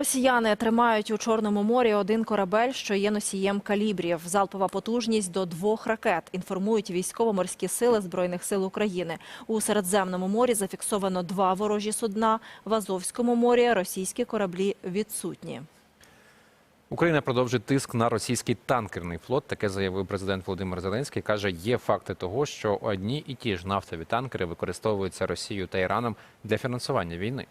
Росіяни тримають у Чорному морі один корабель, що є носієм калібрів. Залпова потужність до двох ракет. Інформують військово-морські сили збройних сил України. У Середземному морі зафіксовано два ворожі судна. В Азовському морі російські кораблі відсутні. Україна продовжить тиск на російський танкерний флот. Таке заявив президент Володимир Зеленський. каже, є факти того, що одні і ті ж нафтові танкери використовуються Росією та Іраном для фінансування війни.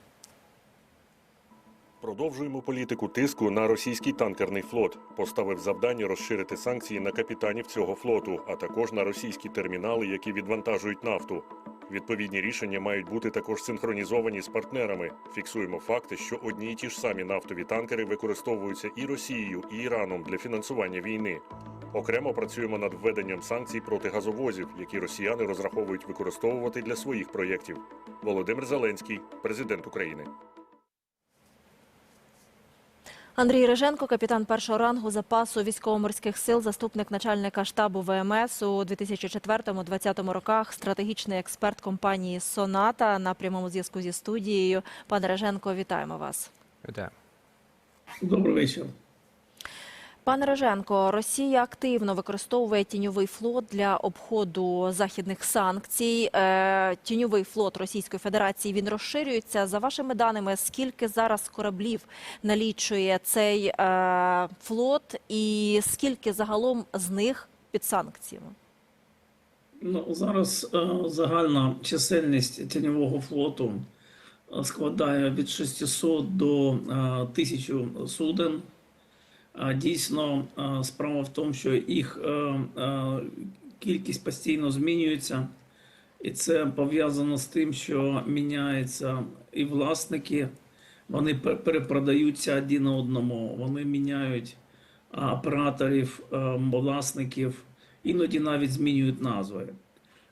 Продовжуємо політику тиску на російський танкерний флот. Поставив завдання розширити санкції на капітанів цього флоту, а також на російські термінали, які відвантажують нафту. Відповідні рішення мають бути також синхронізовані з партнерами. Фіксуємо факти, що одні й ті ж самі нафтові танкери використовуються і Росією, і Іраном для фінансування війни. Окремо працюємо над введенням санкцій проти газовозів, які росіяни розраховують використовувати для своїх проєктів. Володимир Зеленський, президент України. Андрій Реженко, капітан першого рангу запасу військово-морських сил, заступник начальника штабу ВМС у 2004-2020 роках, стратегічний експерт компанії Соната на прямому зв'язку зі студією. Пане Реженко, вітаємо вас. Вітаю. Добрий вечір. Пане Реженко, Росія активно використовує тіньовий флот для обходу західних санкцій. Е, Тіньовий флот Російської Федерації він розширюється. За вашими даними, скільки зараз кораблів налічує цей е, флот, і скільки загалом з них під санкціями? Ну, зараз е, загальна чисельність тіньового флоту складає від 600 до е, 1000 суден. Дійсно, справа в тому, що їх е, е, кількість постійно змінюється, і це пов'язано з тим, що міняються і власники, вони перепродаються один одному, вони міняють операторів, е, власників, іноді навіть змінюють назви.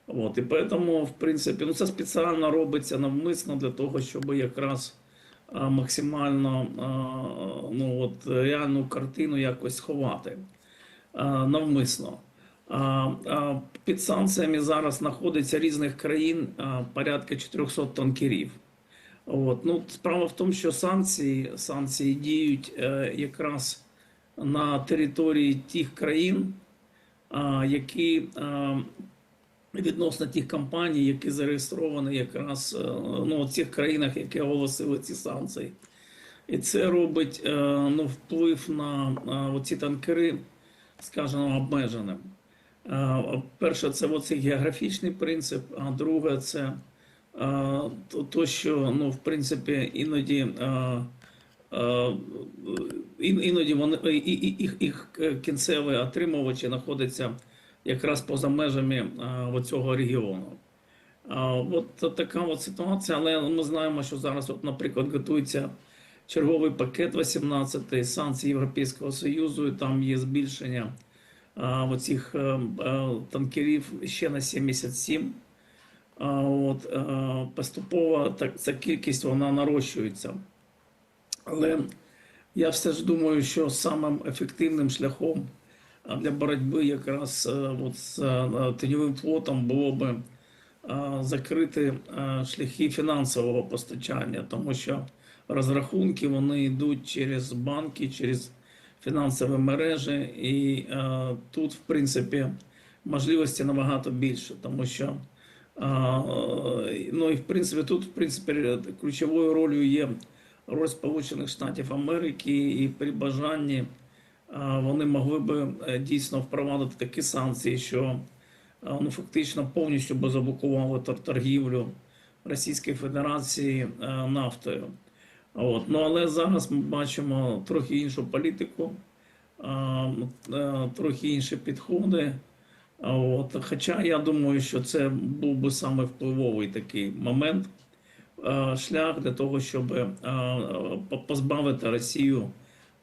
От, і тому, в принципі, ну це спеціально робиться навмисно для того, щоб якраз максимально ну, от, реальну картину якось сховати навмисно. А, а, Під санкціями зараз знаходиться різних країн порядка 400 танкерів. От. Ну, справа в тому, що санкції, санкції діють е, якраз на території тих країн, які відносно тих компаній, які зареєстровані якраз е, ну, в цих країнах, які оголосили ці санкції. І це робить е, ну, вплив на е, ці танкери, скажімо, обмеженим. Перше, це оцей географічний принцип, а друге, це то- що ну, в принципі іноді. ін- Іноді вони їх, їх кінцеві отримувачі знаходяться якраз поза межами а, цього регіону. А, от така от ситуація, але ми знаємо, що зараз, от, наприклад, готується черговий пакет 18 санкцій Європейського Союзу, і там є збільшення оцих е, е, танкерів ще на 77. А, от, е, поступово так, ця кількість вона нарощується. Але я все ж думаю, що самим ефективним шляхом для боротьби якраз е, от з е, тіньовим флотом було би е, закрити е, шляхи фінансового постачання, тому що розрахунки вони йдуть через банки, через фінансові мережі, і е, тут, в принципі, можливості набагато більше, тому що е, ну і в принципі тут в принципі ключовою ролью є роль Сполучених Штатів Америки, і при бажанні вони могли би е, дійсно впровадити такі санкції, що ну фактично повністю би заблокували тор- торгівлю Російської Федерації е, нафтою. От. Ну але зараз ми бачимо трохи іншу політику, е, трохи інші підходи. От, хоча я думаю, що це був би саме впливовий такий момент, е, шлях для того, щоб е, позбавити Росію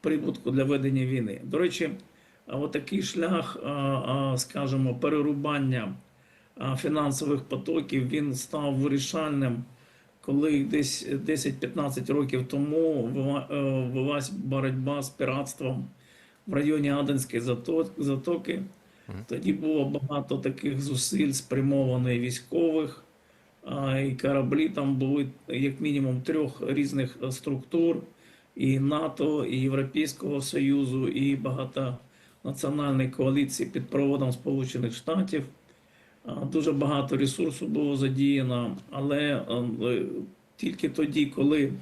прибутку для ведення війни. До речі, а от такий шлях, скажімо, перерубання фінансових потоків він став вирішальним, коли десь 10-15 років тому е, велась боротьба з піратством в районі Аденської затоки. Тоді було багато таких зусиль спрямованих військових, і кораблі там були як мінімум трьох різних е, структур, і НАТО, і Європейського Союзу, і багатонаціональної коаліції під проводом Сполучених Штатів. Дуже багато ресурсу було задіяно, але е, тільки тоді, коли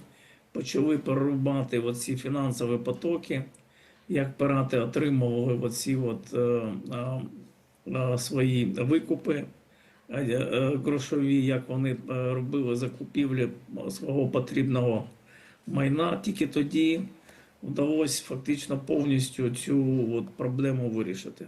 почали перерубати оці фінансові потоки, як пірати отримували оці от, е, свої викупи е, грошові, як вони робили закупівлі свого потрібного майна, тільки тоді вдалося фактично повністю цю от проблему вирішити.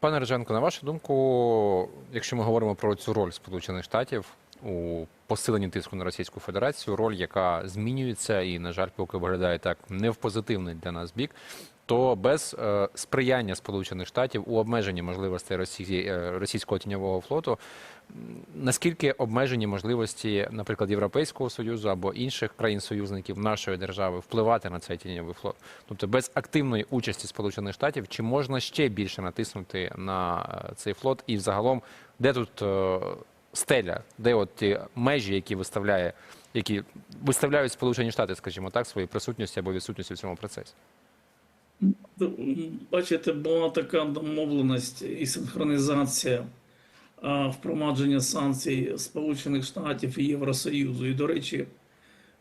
Пане Реженко, на вашу думку, якщо ми говоримо про цю роль Сполучених Штатів у посиленні тиску на Російську Федерацію, роль, яка змінюється і, на жаль, поки виглядає так не в позитивний для нас бік, то без е, сприяння Сполучених Штатів у обмеженні можливостей Росії, е, російського тіньового флоту, наскільки обмежені можливості, наприклад, Європейського союзу або інших країн-союзників нашої держави впливати на цей тіньовий флот? Тобто без активної участі Сполучених Штатів, чи можна ще більше натиснути на е, цей флот? І взагалом, де тут е, стеля, де от ті межі, які виставляє, які виставляють Сполучені Штати, скажімо так, своєю присутністю або відсутністю в цьому процесі? Бачите, була така домовленість і синхронізація впровадження санкцій Сполучених Штатів і Євросоюзу. І, до речі,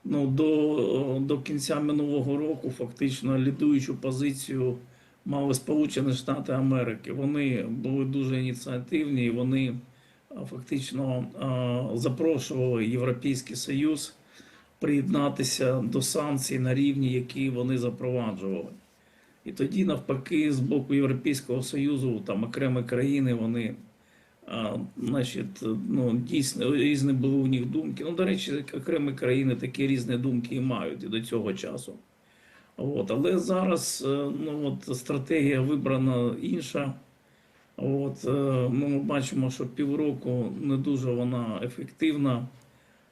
ну, до, до кінця минулого року фактично лідуючу позицію мали Сполучені Штати Америки. Вони були дуже ініціативні, і вони фактично запрошували Європейський Союз приєднатися до санкцій на рівні, які вони запроваджували. І тоді, навпаки, з боку Європейського Союзу, там окремі країни, вони, а, значить, ну, дійсно різні були у них думки. Ну, до речі, окремі країни такі різні думки і мають і до цього часу. От, але зараз е, ну, от, стратегія вибрана інша. От, е, ну, ми бачимо, що півроку не дуже вона ефективна.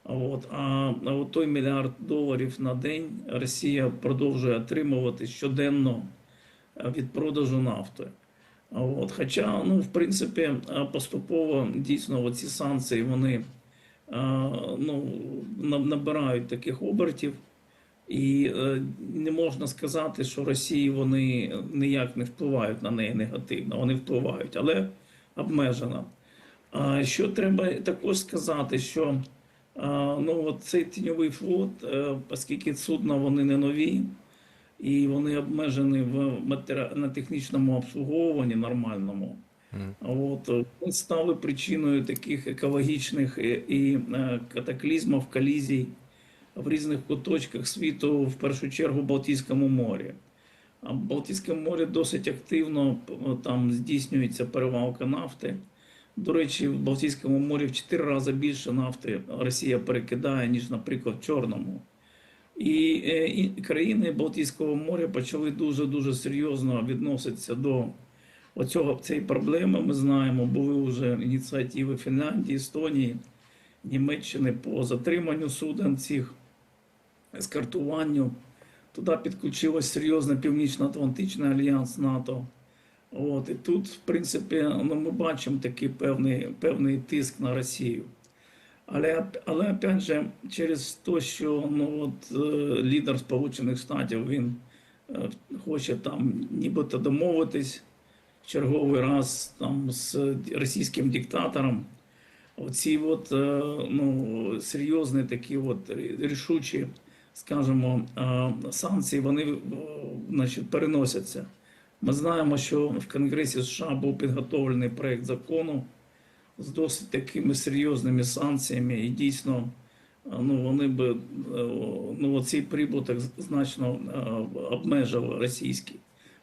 От, а от той мільярд доларів на день Росія продовжує отримувати щоденно від продажу нафти. От, хоча, ну, в принципі, е, поступово дійсно ці санкції вони е, ну, набирають таких обертів, і е, не можна сказати, що Росії вони ніяк не впливають на неї негативно. Вони впливають, але обмежено. А що треба також сказати, що Ну, от цей тіньовий флот, оскільки судна вони не нові, і вони обмежені в матері... на технічному обслуговуванні нормальному. Мгм. От, вони стали причиною таких екологічних і, і е, катаклізмів, колізій в різних куточках світу, в першу чергу в Балтійському морі. А в Балтійському морі досить активно там здійснюється перевалка нафти. До речі, в Балтійському морі в 4 рази більше нафти Росія перекидає, ніж, наприклад, в Чорному. І, е, і країни Балтійського моря почали дуже дуже серйозно відноситися до оцього цієї проблеми. Ми знаємо, були вже ініціативи Фінляндії, Естонії, Німеччини по затриманню суден цих ескартуванню. Туди підключилось серйозно Північно-Атлантичний альянс НАТО. От, і тут, в принципі, ну, ми бачимо такий певний, певний тиск на Росію. Але, але опять же, через те, що ну, от, е, лідер Сполучених Штатів він е, хоче там нібито домовитись в черговий раз там, з російським диктатором, оці от, е, ну, серйозні такі от рішучі, скажімо, санкції, вони значить, переносяться. Ми знаємо, що в Конгресі США був підготовлений проект закону з досить такими серйозними санкціями, і дійсно е, ну, вони би е, ну, цей прибуток значно е, обмежив російський,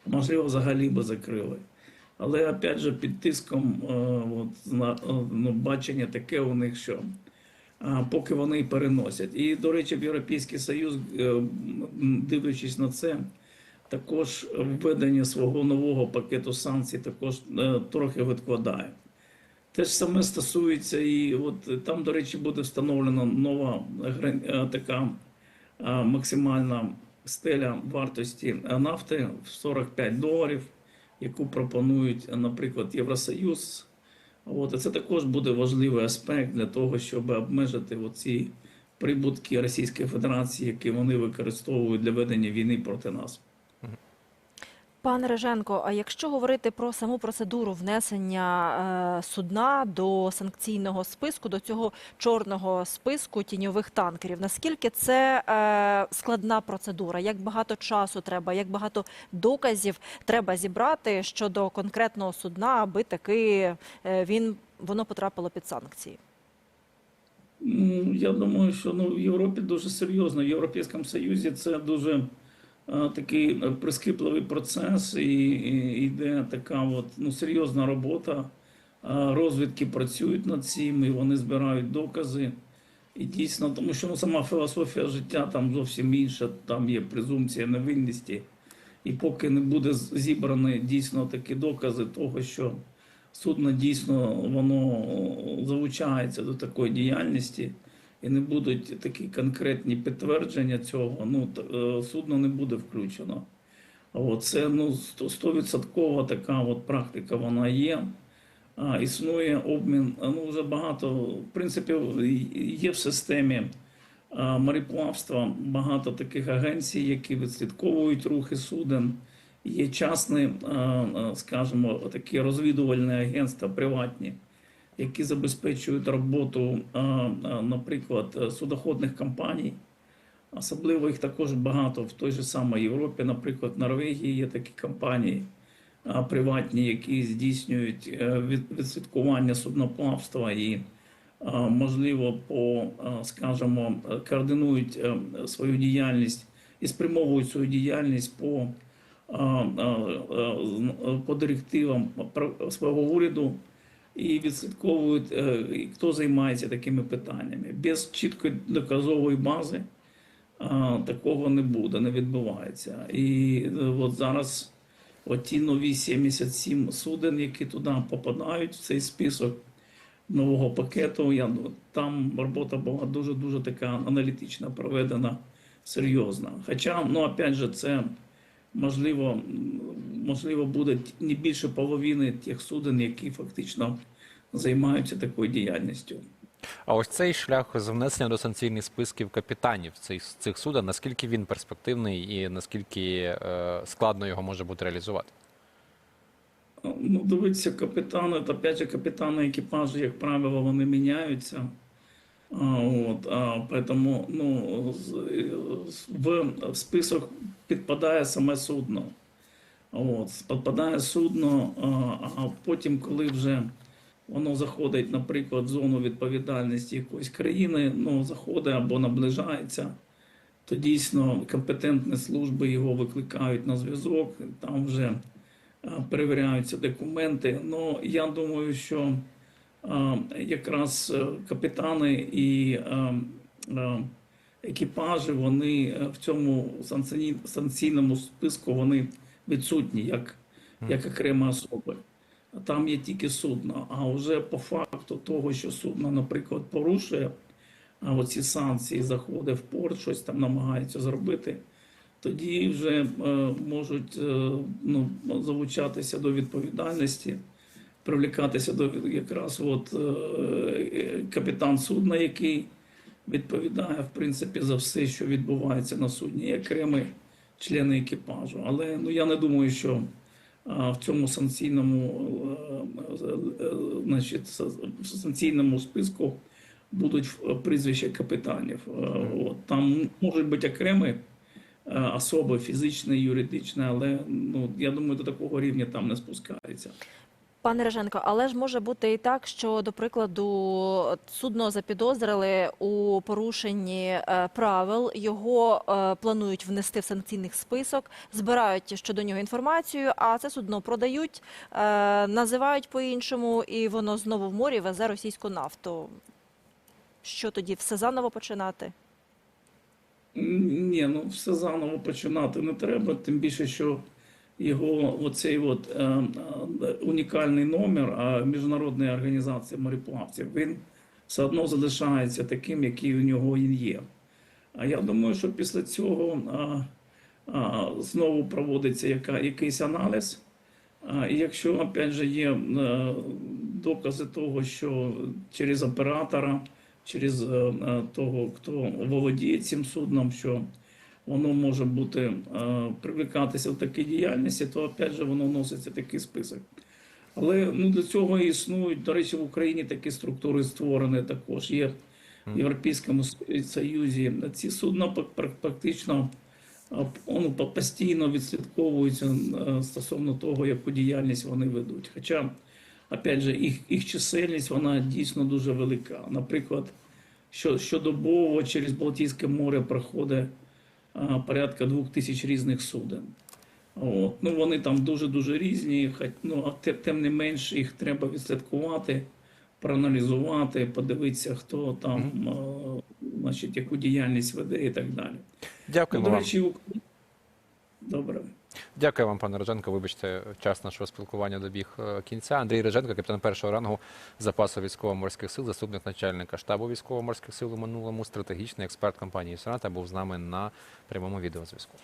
можливо, взагалі би закрили. Але опять же під тиском от, ну, бачення таке у них, що поки вони переносять. І, до речі, в Європейський Союз, дивлячись на це, також введення свого нового пакету санкцій також трохи відкладає. Те ж саме стосується і от там, до речі, буде встановлена нова е, така е, максимальна стеля вартості е, нафти в 45 доларів, яку пропонують, е, наприклад, Євросоюз. От, це також буде важливий аспект для того, щоб обмежити оці прибутки Російської Федерації, які вони використовують для ведення війни проти нас. Пане Реженко, а якщо говорити про саму процедуру внесення е, судна до санкційного списку, до цього чорного списку тіньових танкерів, наскільки це е, складна процедура? Як багато часу треба, як багато доказів треба зібрати щодо конкретного судна, аби таки е, він воно потрапило під санкції? Я думаю, що ну, в Європі дуже серйозно. В Європейському Союзі це дуже такий е, прискіпливий процес, і, йде така от, ну, серйозна робота. Е, Розвідки працюють над цим, і вони збирають докази. І дійсно, тому що ну, сама філософія життя там зовсім інша, там є презумпція невинності. І поки не буде зібрані дійсно такі докази того, що судно дійсно воно залучається до такої діяльності, і не будуть такі конкретні підтвердження цього, ну е, судно не буде включено. От, це ну, сто- стовідсоткова така от практика вона є. А, існує обмін, ну вже багато, в принципі, є в системі а, мореплавства багато таких агенцій, які відслідковують рухи суден. Є частні, скажімо, такі розвідувальні агентства приватні, які забезпечують роботу, а, а, наприклад, судоходних компаній. Особливо їх також багато в той же самій Європі, наприклад, в Норвегії є такі компанії приватні, які здійснюють е, відслідкування судноплавства і, можливо, по, скажімо, е, координують е, свою діяльність і спрямовують свою діяльність по, по директивам свого уряду і відслідковують, е, хто займається такими питаннями. Без чіткої доказової бази такого не буде, не відбувається. І е, от зараз оті нові 77 суден, які туди попадають в цей список нового пакету, я, ну, там робота була дуже-дуже така аналітична, проведена, серйозна. Хоча, ну, опять же, це можливо, можливо буде не більше половини тих суден, які фактично займаються такою діяльністю. А ось цей шлях з внесення до санкційних списків капітанів цих, цих суден, наскільки він перспективний і наскільки е, складно його може бути реалізувати? Ну, дивіться, капітани, то опять же, капітани екіпажу, як правило, вони міняються. А, от, а, поэтому, ну, в список підпадає саме судно. От, підпадає судно, а, потім, коли вже воно заходить, наприклад, в зону відповідальності якоїсь країни, ну, заходить або наближається, то дійсно компетентні служби його викликають на зв'язок, там вже перевіряються документи. Ну, я думаю, що якраз е, капітани і екіпажі, вони е, в цьому санкційному списку вони відсутні як, як окрема особи. Там є тільки судно. А вже по факту того, що судно, наприклад, порушує а оці санкції, заходить в порт, щось там намагається зробити, тоді вже е, можуть е, ну, залучатися до відповідальності, привлікатися до якраз от, е, е, капітан судна, який відповідає в принципі за все, що відбувається на судні, і окремі члени екіпажу. Але ну, я не думаю, що а, в цьому санкційному, е, е, значить, с- санкційному списку будуть е, прізвища капітанів. Е, От, там можуть бути окремі е, особи, фізичні, юридичні, але ну, я думаю, до такого рівня там не спускається. Пане Реженко, але ж може бути і так, що, до прикладу, судно запідозрили у порушенні е, правил, його е, планують внести в санкційний список, збирають щодо нього інформацію, а це судно продають, е, називають по-іншому, і воно знову в морі везе російську нафту. Що тоді, все заново починати? Ні, ну все заново починати не треба, тим більше, що його оцей от, е, е, унікальний номер міжнародної організації мореплавців, він все одно залишається таким, який у нього він є. А я думаю, що після цього а, а, знову проводиться яка, якийсь аналіз. А, і якщо опять же є е, докази того, що через оператора через е, е, того, хто володіє цим судном, що воно може бути е, привлекатися в такій діяльності, то опять же воно вноситься в такий список. Але ну, для цього і існують, до речі, в Україні такі структури створені також. Є в Європейському Союзі. Ці судна практично ну, постійно відслідковуються е, стосовно того, яку діяльність вони ведуть. Хоча, опять же, їх, їх чисельність вона дійсно дуже велика. Наприклад, що, щодобово через Балтійське море проходить порядка двох тисяч різних суден. От. Ну, вони там дуже-дуже різні, хоч- ну, а тим не менш їх треба відслідкувати, проаналізувати, подивитися, хто там, е, значить, яку діяльність веде і так далі. Ну, Дякуємо до вам. речі, у- добре. Дякую вам, пане Роженко. Вибачте, час нашого спілкування добіг е, кінця. Андрій Реженко, капітан першого рангу запасу військово-морських сил, заступник начальника штабу військово-морських сил у минулому, стратегічний експерт компанії Соната, був з нами на прямому відеозв'язку.